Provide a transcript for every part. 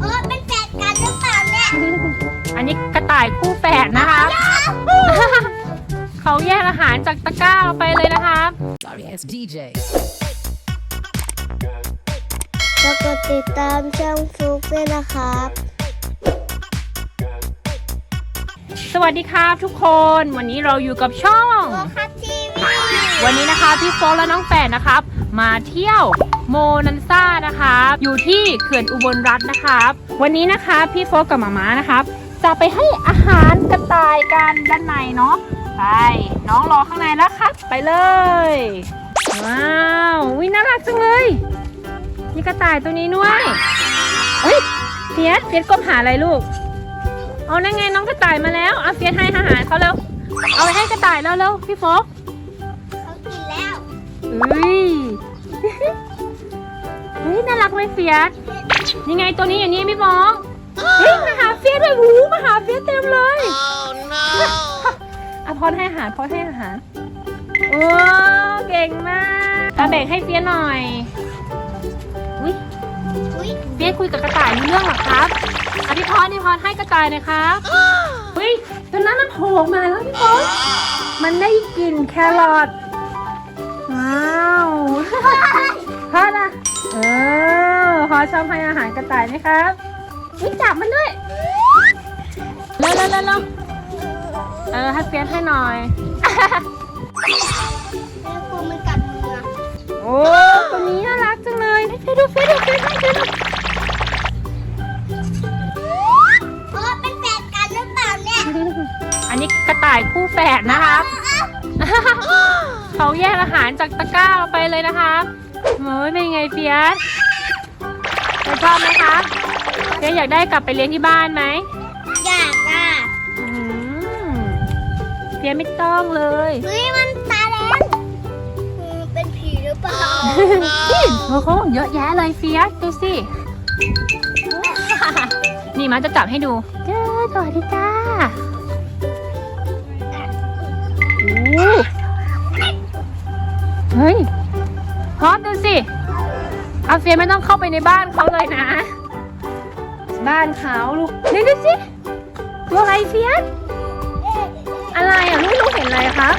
เออเป็นแฟนกันหรือเปล่าเนี่ยอันนี้กระต่ายคู่แฝดนะคะ เขาแยกอาหารจากตะกร้าเราไปเลยนะคะ Sorry, it's DJ. แล้วก็ติดตามช่องฟลุกด้วยนะครับ สวัสดีครับทุกคน วันนี้เราอยู่กับช่อง โอคับทีวีวันนี้นะคะพี่โฟกและน้องแฝดนะครับ มาเที่ยวโมนันซ่านะครับอยู่ที่เขื่อนอุบลรัตน์นะครับ วันนี้นะคะพี่โฟกกับหมาม้านะครับ จะไปให้อาหารกระต่ายกันด้านในเนาะไปน้องรอข้างในแล้วครับ ไปเลย ว้าววิน่ารักจังเลยมีกระต่ายตัวนี้ด้วยเฮ้ยเฟียสเฟียสก้มหาอะไรลูกเอานั่นไงน้องกระต่ายมาแล้วเอาเฟียสให้อาหารเขาแล้วเอาไปให้กระต่ายแล้วเร็วพี่โฟกเขากินแล้วอุ้ยเฮ้ ยน่ารักไหมเฟียสยังไงตัวนี้อย่างนี้พี่มองเฮ้ยมาหาเฟียสเลยหูมาหาเฟียสเต็มเลยอะพรให้อาหารพรให้อาหารโอ้เก่งมากตาแบ่งให้เฟียสหน่อยอุ้ยอุ้ยเฟียสคุยกับกระต่ายรู้เรื่องเหรอครับอะพี่พรพี่พรให้กระต่ายหน่อยครับเฮ้ยตัวนั้นมันโผล่ออกมาแล้วพี่พรมันได้กลิ่นแครอทว้าวพ่อละ เออพอชอบให้อาหารกระต่ายไหมครับวิจับมันด้วยเร็วเร็วเร็วเร็วเออให้เฟียสให้หน่อย แม่กูมันกัดมือโอ้ตัวนี้น่ารักจังเลยเฟยดูเฟยดูเฟยดูเฟยดูเออเป็นแฟนกันหรือเปล่าเนี่ยอันนี้กระต่ายคู่แฝดนะครับ เขาแยกอาหารจากตะกร้าเราไปเลยนะคะ โอ้ยเป็นไงเฟียสเฟียสชอบไหมคะเฟียสอยากได้กลับไปเลี้ยงที่บ้านไหมอยากอะอืมเฟียสไม่ต้องเลย เฮ้ยมันตาแดงอืมเป็นผีหรือเปล่านี่โอ้โหเยอะแยะเลยเฟียสดูสิ นี่มาจะจับให้ดูเจ้าสวัสดีจ้าโอ้เฮ้ยพ อดดูสิอาเฟียไม่ต้องเข้าไปในบ้านเขาเลยนะ บ้านเขาลูกนี่ดูสิตัวอะไรเฟียสอะไรอะลูกลูกเห็นอะไรคะ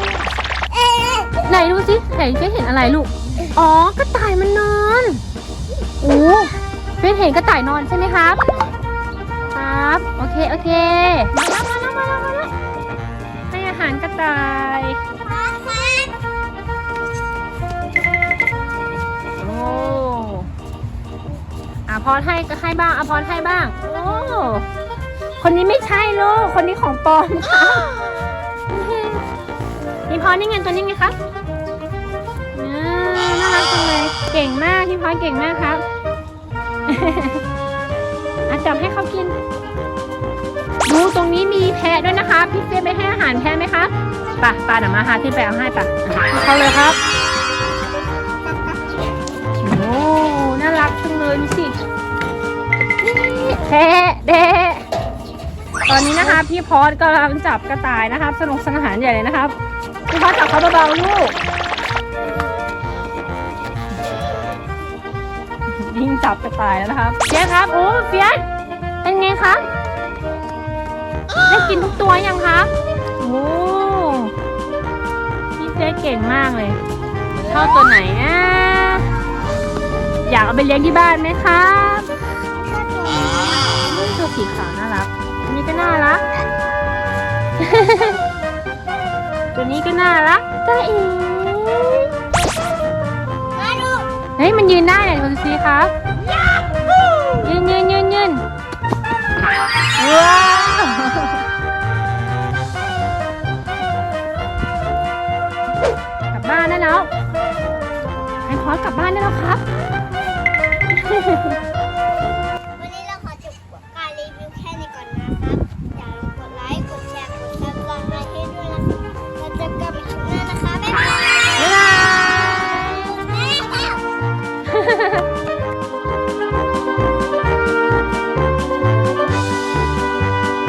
ไหนดูสิไหนเฟียสเห็นอะไรลูกอ๋อกระต่ายมันนอนโอ้เฟียสเห็นกระต่ายนอนใช่ไหมครับ ครับโอเคโอเคมาแล้วมาแล้วมาแล้วมาแล้วให้อาหารกระต่าย พรให้ก็ให้บ้างอาพรให้บ้าง โอ้ คนนี้ไม่ใช่ลูก คนนี้ของปลอมค่ะนี่พรนี่ไงตัวนี้ไงครับน่ารักจังเลย เก่งมากพี่พรเก่งมากครับอาจับให้เขากิน ดูตรงนี้มีแพะด้วยนะคะ พี่เฟียไปให้อาหารแพะไหมครับป่ะป่ะเดี๋ยวมาหาที่ไปเอาให้ป่ะให้เขาเลยครับ โอ้ น่ารักจังเลยดูสิ แพะแดะตอนนี้นะคะพี่พอดกำลังจับกระต่ายนะครับ สนุกสนานใหญ่เลยนะครับ พี่พอดจับเขาเบาๆลูกยิ่งจับกระต่ายแล้วนะครับเฟียสครับโอ้เฟียสเป็นไงครับได้กินทุกตัวยังคะโอ้พี่เฟียสเก่งมากเลยชอบตัวไหนอะอยากเอาไปเลี้ยงที่บ้านไหมครับ ตัวสีขาวน่ารักอันนี้ก็น่ารัก ตัวนี้ก็น่ารักจ้าเอ๋มาดูเฮ้ยมันยืนได้เนี่ยดูสิครับยืนยืนยืนยืนว้าวกลับบ้านได้แล้วให้พอสกลับบ้านได้แล้วครับ